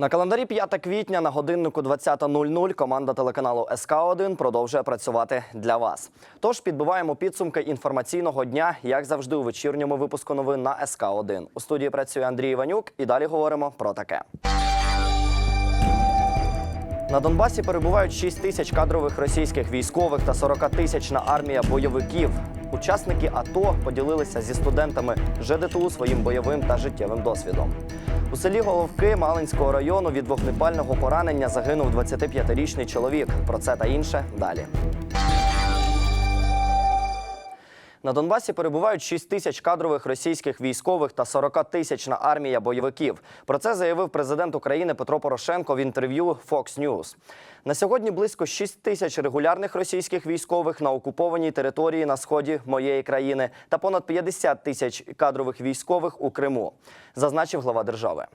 На календарі 5 квітня на годиннику 20.00 команда телеканалу СК 1 продовжує працювати для вас. Тож підбиваємо підсумки інформаційного дня, як завжди, у вечірньому випуску новин на СК 1 У студії працює Андрій Іванюк, і далі говоримо про таке. На Донбасі перебувають 6 тисяч кадрових російських військових та 40 тисячна армія бойовиків. Учасники АТО поділилися зі студентами ЖДТУ своїм бойовим та життєвим досвідом. У селі Головки Малинського району від вогнепального поранення загинув 25-річний чоловік. Про це та інше далі. На Донбасі перебувають 6 тисяч кадрових російських військових та 40-тисячна армія бойовиків. Про це заявив президент України Петро Порошенко в інтерв'ю Fox News. На сьогодні близько 6 тисяч регулярних російських військових на окупованій території на сході моєї країни та понад 50 тисяч кадрових військових у Криму, зазначив глава держави.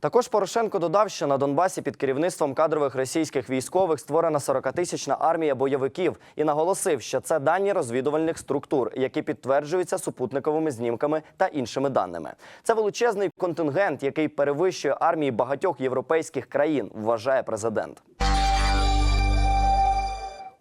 Також Порошенко додав, що на Донбасі під керівництвом кадрових російських військових створена 40-тисячна армія бойовиків і наголосив, що це дані розвідувальних структур, які підтверджуються супутниковими знімками та іншими даними. Це величезний контингент, який перевищує армії багатьох європейських країн, вважає президент.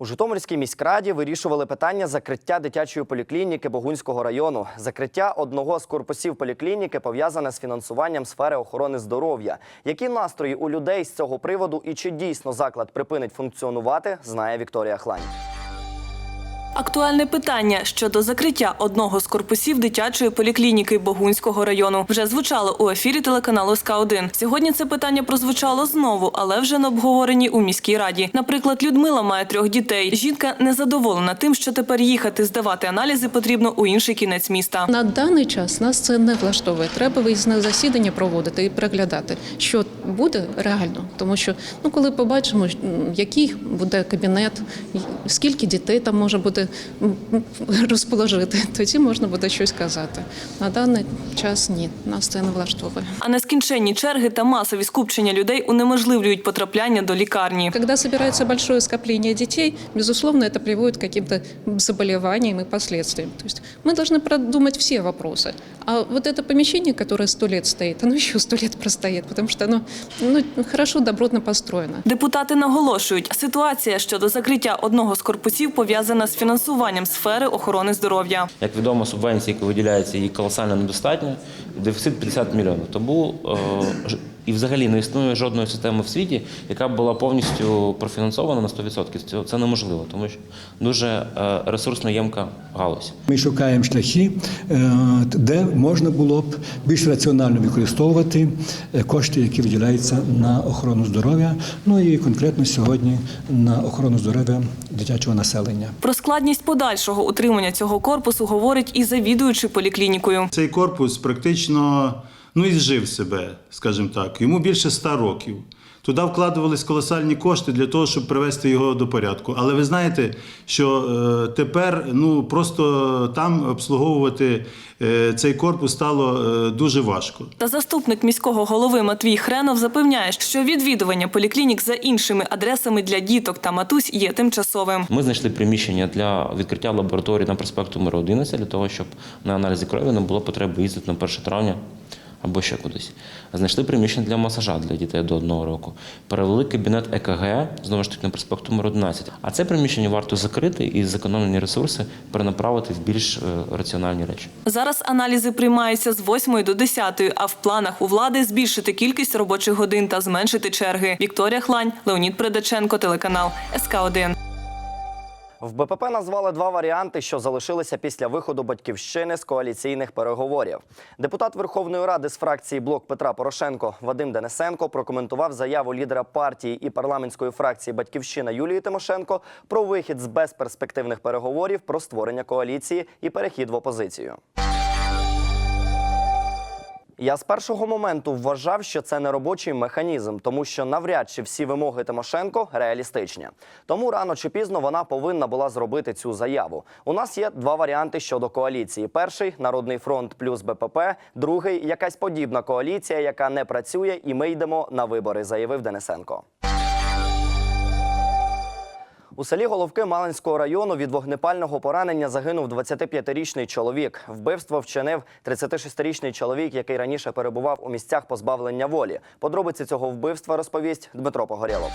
У Житомирській міськраді вирішували питання закриття дитячої поліклініки Богунського району. Закриття одного з корпусів поліклініки пов'язане з фінансуванням сфери охорони здоров'я. Які настрої у людей з цього приводу і чи дійсно заклад припинить функціонувати, знає Вікторія Хлань. Актуальне питання щодо закриття одного з корпусів дитячої поліклініки Богунського району вже звучало у ефірі телеканалу СК 1 Сьогодні це питання прозвучало знову, але вже на обговоренні у міській раді. Наприклад, Людмила має трьох дітей. Жінка не задоволена тим, що тепер їхати здавати аналізи потрібно у інший кінець міста. На даний час нас це не влаштовує. Треба виїзне засідання проводити і приглядати, що буде реально. Тому що ну, коли побачимо, який буде кабінет, скільки дітей там може бути м, м, розположити, тоді можна буде щось казати. На даний час ні, нас це не влаштовує. А нескінченні черги та масові скупчення людей унеможливлюють потрапляння до лікарні. Когда собирается большое скопление детей, безусловно, это приводит к каким-то заболеваниям и последствиям. То есть мы должны продумать все вопросы. А вот это помещение, которое сто лет стоит, оно еще сто лет простоит, потому что оно ну, хорошо, добротно построено. Депутати наголошують, ситуація щодо закриття одного з корпусів пов'язана з фінансуванням сфери охорони здоров'я. Як відомо, субвенції, які виділяються, її колосально недостатньо. Дефіцит 50 мільйонів. Тому е, і взагалі не існує жодної системи в світі, яка б була повністю профінансована на 100%. Це, це неможливо, тому що дуже е, ресурсно ємка галузь. Ми шукаємо шляхи, е, де можна було б більш раціонально використовувати е, кошти, які виділяються на охорону здоров'я. Ну і конкретно сьогодні на охорону здоров'я дитячого населення. Про складність подальшого утримання цього корпусу говорить і завідуючий поліклінікою. Цей корпус практично ну, і зжив себе, скажімо так. Йому більше ста років. Туди вкладувались колосальні кошти для того, щоб привести його до порядку. Але ви знаєте, що е, тепер ну, просто там обслуговувати е, цей корпус стало е, дуже важко. Та заступник міського голови Матвій Хренов запевняє, що відвідування поліклінік за іншими адресами для діток та матусь є тимчасовим. Ми знайшли приміщення для відкриття лабораторії на проспекту Миру 11 для того, щоб на аналізі крові не було потреби їздити на 1 травня або ще кудись. Знайшли приміщення для масажа для дітей до одного року. Перевели кабінет ЕКГ знову ж таки на проспекту Миру 11. А це приміщення варто закрити і зекономлені ресурси перенаправити в більш е, раціональні речі. Зараз аналізи приймаються з 8 до 10, а в планах у влади збільшити кількість робочих годин та зменшити черги. Вікторія Хлань, Леонід Предаченко, телеканал СК 1 В БПП назвали два варіанти, що залишилися після виходу батьківщини з коаліційних переговорів. Депутат Верховної Ради з фракції Блок Петра Порошенко Вадим Денисенко прокоментував заяву лідера партії і парламентської фракції Батьківщина Юлії Тимошенко про вихід з безперспективних переговорів про створення коаліції і перехід в опозицію. Я з першого моменту вважав, що це не робочий механізм, тому що навряд чи всі вимоги Тимошенко реалістичні. Тому рано чи пізно вона повинна була зробити цю заяву. У нас є два варіанти щодо коаліції: перший народний фронт плюс БПП, другий якась подібна коаліція, яка не працює, і ми йдемо на вибори, заявив Денисенко. У селі Головки Малинського району від вогнепального поранення загинув 25-річний чоловік. Вбивство вчинив 36-річний чоловік, який раніше перебував у місцях позбавлення волі. Подробиці цього вбивства розповість Дмитро Погорєлов.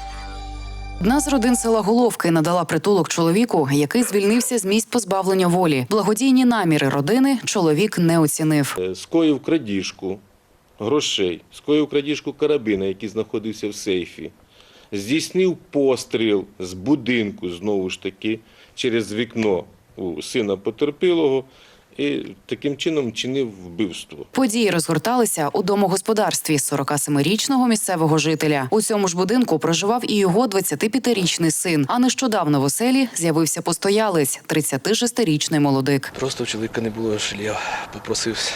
Одна з родин села Головки надала притулок чоловіку, який звільнився з місць позбавлення волі. Благодійні наміри родини чоловік не оцінив. Е, скоїв крадіжку грошей, скоїв крадіжку карабина, який знаходився в сейфі, здійснив постріл з будинку, знову ж таки, через вікно у сина потерпілого і таким чином чинив вбивство. Події розгорталися у домогосподарстві 47-річного місцевого жителя. У цьому ж будинку проживав і його 25-річний син. А нещодавно в оселі з'явився постоялець, 36-річний молодик. Просто у чоловіка не було шлів, попросився.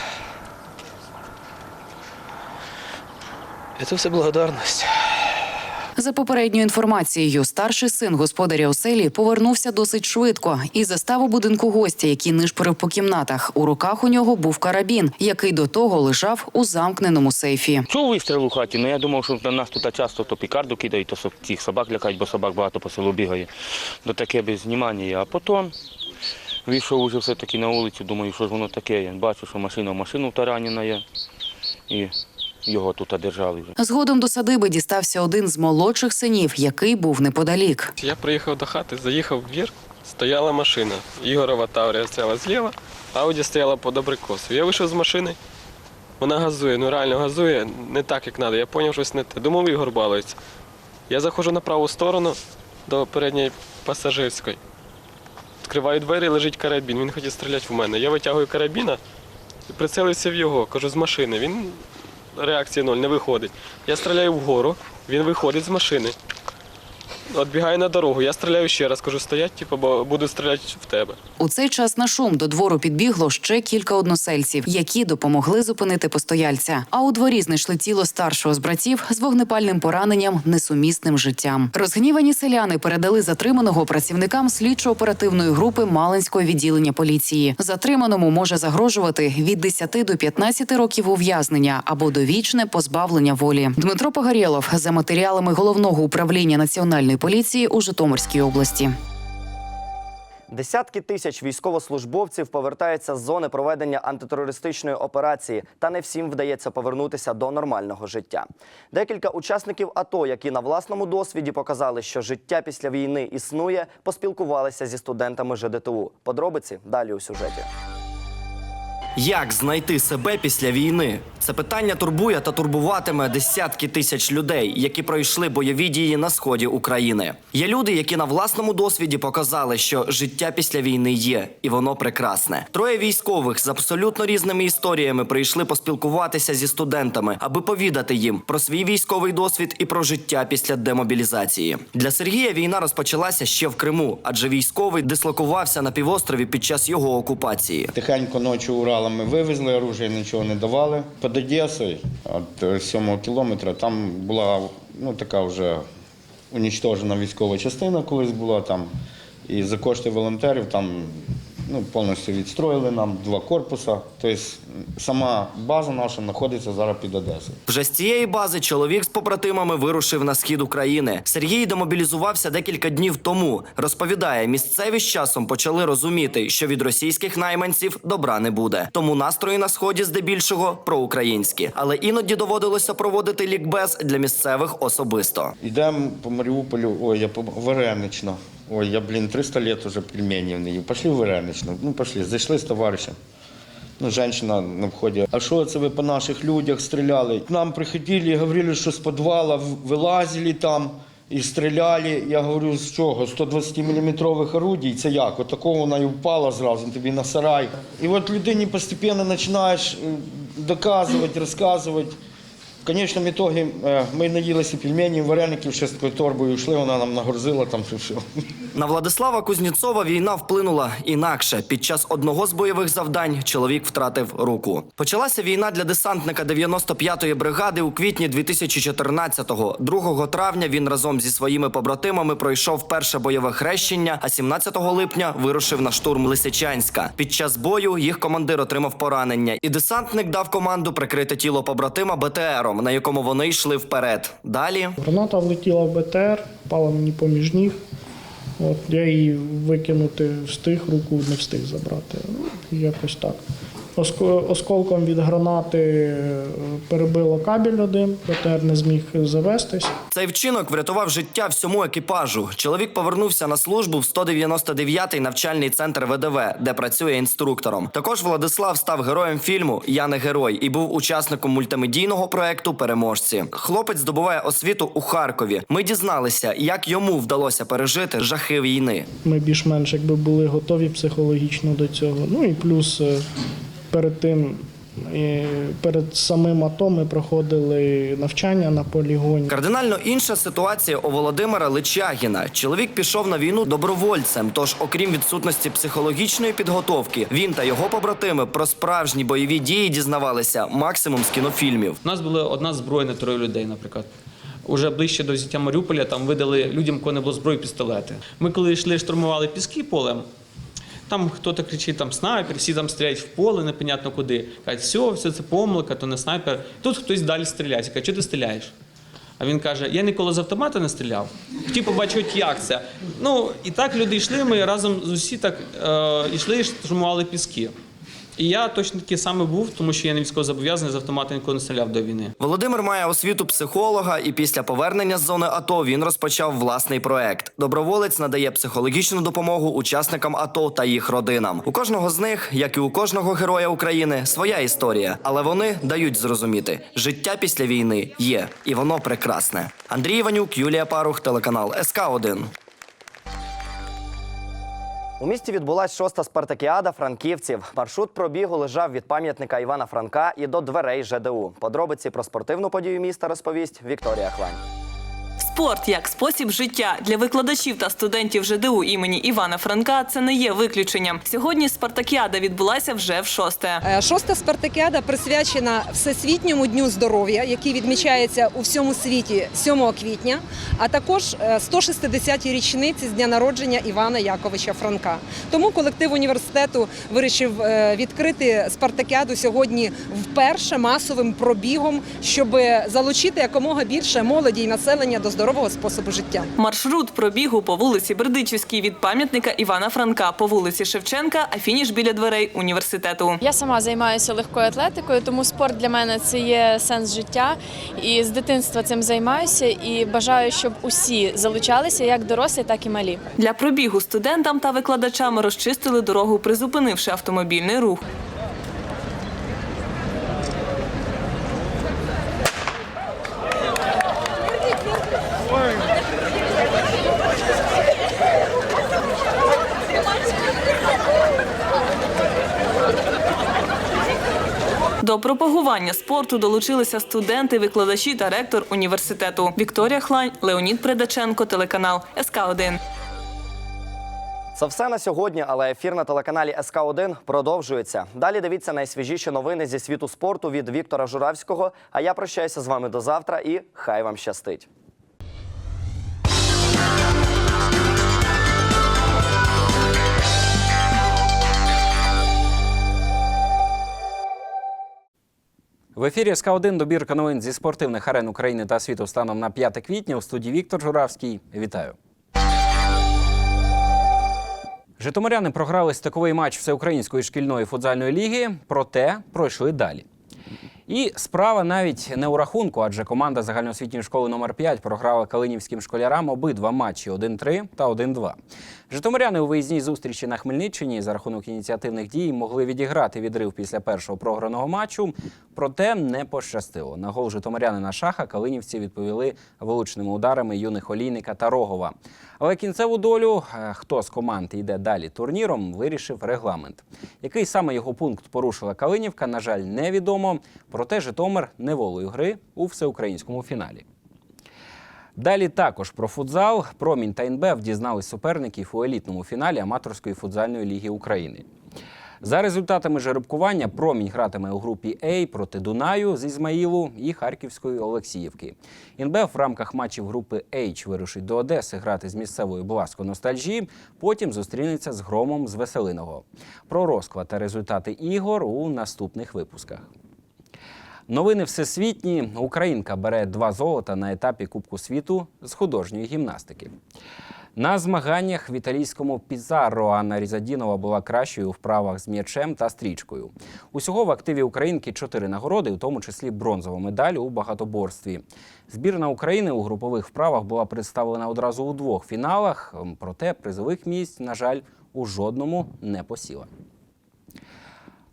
І це все благодарність. За попередньою інформацією, старший син господаря оселі повернувся досить швидко і застав у будинку гостя, який нишпорив по кімнатах. У руках у нього був карабін, який до того лежав у замкненому сейфі. Чув вистріл у хаті, але я думав, що на нас тут часто то пікарду кидають, то цих собак лякають, бо собак багато по селу бігає. До таке без знімання. А потім вийшов уже все-таки на вулицю, думаю, що ж воно таке. Я бачу, що машина в машину таранена є. І його тут держали вже. Згодом до садиби дістався один з молодших синів, який був неподалік. Я приїхав до хати, заїхав в двір, стояла машина. Ігорова Таврія стояла зліва, Ауді стояла по абрикосу. Я вийшов з машини, вона газує, ну реально газує, не так, як треба. Я зрозумів, щось не те. Думав, Ігор балується. Я заходжу на праву сторону до передньої пасажирської. Відкриваю двері, лежить карабін. Він хотів стріляти в мене. Я витягую карабіна і прицілився в його. Кажу, з машини. Він реакції ноль, не виходить. Я стріляю вгору, він виходить з машини. Отбігаю на дорогу, я стріляю ще раз, кажу, стоять, типу, бо буду стріляти в тебе. У цей час на шум до двору підбігло ще кілька односельців, які допомогли зупинити постояльця. А у дворі знайшли тіло старшого з братів з вогнепальним пораненням, несумісним життям. Розгнівані селяни передали затриманого працівникам слідчо-оперативної групи Малинського відділення поліції. Затриманому може загрожувати від 10 до 15 років ув'язнення або довічне позбавлення волі. Дмитро Погорєлов за матеріалами головного управління національної поліції у Житомирській області. Десятки тисяч військовослужбовців повертаються з зони проведення антитерористичної операції, та не всім вдається повернутися до нормального життя. Декілька учасників АТО, які на власному досвіді показали, що життя після війни існує, поспілкувалися зі студентами ЖДТУ. Подробиці далі у сюжеті. Як знайти себе після війни? Це питання турбує та турбуватиме десятки тисяч людей, які пройшли бойові дії на сході України. Є люди, які на власному досвіді показали, що життя після війни є, і воно прекрасне. Троє військових з абсолютно різними історіями прийшли поспілкуватися зі студентами, аби повідати їм про свій військовий досвід і про життя після демобілізації. Для Сергія війна розпочалася ще в Криму, адже військовий дислокувався на півострові під час його окупації. Тихенько ночі Уралами вивезли, оружие нічого не давали. Під Одесою, від 7 кілометра, там була ну, така вже унічтожена військова частина колись була там. І за кошти волонтерів там ну, повністю відстроїли нам два корпуса. Тобто сама база наша знаходиться зараз під Одесою. Вже з цієї бази чоловік з побратимами вирушив на схід України. Сергій демобілізувався декілька днів тому. Розповідає, місцеві з часом почали розуміти, що від російських найманців добра не буде. Тому настрої на сході здебільшого проукраїнські, але іноді доводилося проводити лікбез для місцевих особисто. Йдемо по Маріуполю, ой, я по Варенично. Ой, я, блін, 300 лет уже пельменів не їв. Пошли в Варенично. Ну, пошли. Зайшли з товаришем. Ну, женщина на вході. А що це ви по наших людях стріляли? К нам приходили і говорили, що з підвала вилазили там і стріляли. Я говорю, з чого? 120-мм орудій? Це як? От вона і впала зразу тобі на сарай. І от людині постійно починаєш е, доказувати, розказувати. В конечному ітогі е, ми наїлися пельменів, вареників, ще з такою торбою йшли, вона нам нагрузила там все. На Владислава Кузнєцова війна вплинула інакше. Під час одного з бойових завдань чоловік втратив руку. Почалася війна для десантника 95-ї бригади у квітні 2014-го. 2 травня він разом зі своїми побратимами пройшов перше бойове хрещення, а 17 липня вирушив на штурм Лисичанська. Під час бою їх командир отримав поранення, і десантник дав команду прикрити тіло побратима БТРом, на якому вони йшли вперед. Далі Граната влетіла в БТР, впала мені поміж ніг. От я її викинути встиг, руку не встиг забрати. Ну, якось так. Оско- Осколком від гранати е, перебило кабель один, БТР не зміг завестись. Цей вчинок врятував життя всьому екіпажу. Чоловік повернувся на службу в 199-й навчальний центр ВДВ, де працює інструктором. Також Владислав став героєм фільму Я не герой і був учасником мультимедійного проекту Переможці. Хлопець здобуває освіту у Харкові. Ми дізналися, як йому вдалося пережити жахи війни. Ми більш-менш якби були готові психологічно до цього. Ну і плюс е, перед тим, е, перед самим АТО ми проходили навчання на полігоні. Кардинально інша ситуація у Володимира Личагіна. Чоловік пішов на війну добровольцем. Тож, окрім відсутності психологічної підготовки, він та його побратими про справжні бойові дії дізнавалися максимум з кінофільмів. У нас була одна зброя на троє людей, наприклад. Уже ближче до взяття Маріуполя там видали людям, кого не було зброї, пістолети. Ми коли йшли, штурмували піски полем. Там хтось кричить, там снайпер, всі там стріляють в поле, непонятно куди. Кажуть, все, все це помилка, то не снайпер. Тут хтось далі стріляє. Каже, чого ти стріляєш? А він каже: я ніколи з автомата не стріляв. Хотів побачити, як це. Ну і так люди йшли. Ми разом з усі так е, йшли штурмували піски. І я точно такий саме був, тому що я не військовозобов'язаний, з автомата ніколи не стріляв до війни. Володимир має освіту психолога, і після повернення з зони АТО він розпочав власний проект. Доброволець надає психологічну допомогу учасникам АТО та їх родинам. У кожного з них, як і у кожного героя України, своя історія, але вони дають зрозуміти, життя після війни є, і воно прекрасне. Андрій Іванюк, Юлія Парух, телеканал СК 1 У місті відбулась шоста спартакіада франківців. Маршрут пробігу лежав від пам'ятника Івана Франка і до дверей ЖДУ. Подробиці про спортивну подію міста розповість Вікторія Хвань. Спорт як спосіб життя для викладачів та студентів ЖДУ імені Івана Франка це не є виключенням. Сьогодні спартакіада відбулася вже в шосте. Е, Шоста спартакіада присвячена Всесвітньому дню здоров'я, який відмічається у всьому світі 7 квітня, а також е, 160-й річниці з дня народження Івана Яковича Франка. Тому колектив університету вирішив е, відкрити спартакіаду сьогодні вперше масовим пробігом, щоб залучити якомога більше молоді і населення до здорового способу життя. Маршрут пробігу по вулиці Бердичівській від пам'ятника Івана Франка по вулиці Шевченка, а фініш біля дверей університету. Я сама займаюся легкою атлетикою, тому спорт для мене це є сенс життя. І з дитинства цим займаюся і бажаю, щоб усі залучалися, як дорослі, так і малі. Для пробігу студентам та викладачам розчистили дорогу, призупинивши автомобільний рух. До пропагування спорту долучилися студенти, викладачі та ректор університету. Вікторія Хлань, Леонід Предаченко, телеканал СК 1 Це все на сьогодні, але ефір на телеканалі СК 1 продовжується. Далі дивіться найсвіжіші новини зі світу спорту від Віктора Журавського. А я прощаюся з вами до завтра і хай вам щастить. В ефірі СК 1 добірка новин зі спортивних арен України та світу станом на 5 квітня. У студії Віктор Журавський. Вітаю. Житомиряни програли стиковий матч всеукраїнської шкільної футзальної ліги, проте пройшли далі. І справа навіть не у рахунку, адже команда загальноосвітньої школи номер 5 програла калинівським школярам обидва матчі 1-3 та 1-2. Житомиряни у виїзній зустрічі на Хмельниччині за рахунок ініціативних дій могли відіграти відрив після першого програного матчу, проте не пощастило. На гол житомирянина Шаха калинівці відповіли влучними ударами юних Олійника та Рогова. Але кінцеву долю, е, хто з команд йде далі турніром, вирішив регламент. Який саме його пункт порушила Калинівка, на жаль, невідомо. Проте Житомир неволею гри у всеукраїнському фіналі. Далі також про футзал. Промінь та НБФ дізнались суперників у елітному фіналі аматорської футзальної ліги України. За результатами жеребкування промінь гратиме у групі А проти Дунаю з Ізмаїлу і Харківської Олексіївки. НБФ в рамках матчів групи H вирушить до Одеси грати з місцевою Бласко Ностальжі. Потім зустрінеться з громом з Веселиного. Про розклад та результати ігор у наступних випусках. Новини всесвітні. Українка бере два золота на етапі Кубку світу з художньої гімнастики. На змаганнях в італійському Пізарро Анна Різадінова була кращою у вправах з м'ячем та стрічкою. Усього в активі українки чотири нагороди, у тому числі бронзова медаль у багатоборстві. Збірна України у групових вправах була представлена одразу у двох фіналах, проте призових місць, на жаль, у жодному не посіла.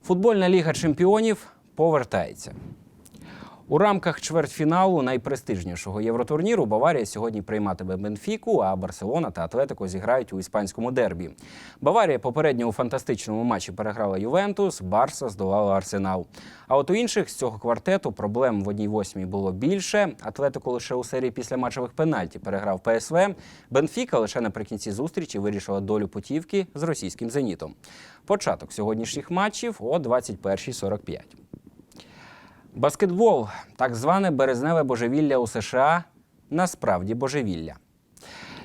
Футбольна ліга чемпіонів повертається. У рамках чвертьфіналу найпрестижнішого євротурніру Баварія сьогодні прийматиме Бенфіку, а Барселона та Атлетико зіграють у іспанському дербі. Баварія попередньо у фантастичному матчі переграла Ювентус, Барса здолала Арсенал. А от у інших з цього квартету проблем в одній восьмій було більше. Атлетико лише у серії після матчевих пенальті переграв ПСВ. Бенфіка лише наприкінці зустрічі вирішила долю путівки з російським зенітом. Початок сьогоднішніх матчів о 21.45. Баскетбол, так зване березневе божевілля у США, насправді божевілля.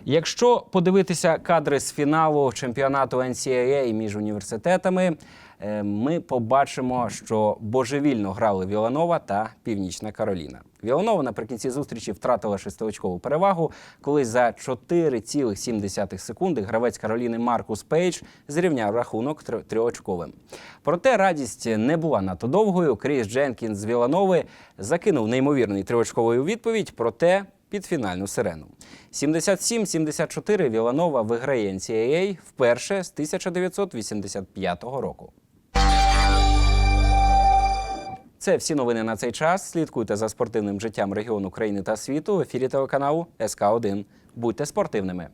Якщо подивитися кадри з фіналу чемпіонату NCAA між університетами, е, ми побачимо, що божевільно грали Віланова та Північна Кароліна. Віланова наприкінці зустрічі втратила шестиочкову перевагу, коли за 4,7 секунди гравець Кароліни Маркус Пейдж зрівняв рахунок тр- трьохочковим. Проте радість не була надто довгою. Кріс Дженкінс з Віланови закинув неймовірний триочковий у відповідь, проте під фінальну сирену. 77-74 Віланова виграє NCAA вперше з 1985 року. Це всі новини на цей час. Слідкуйте за спортивним життям регіону країни та світу в ефірі телеканалу СК 1 Будьте спортивними.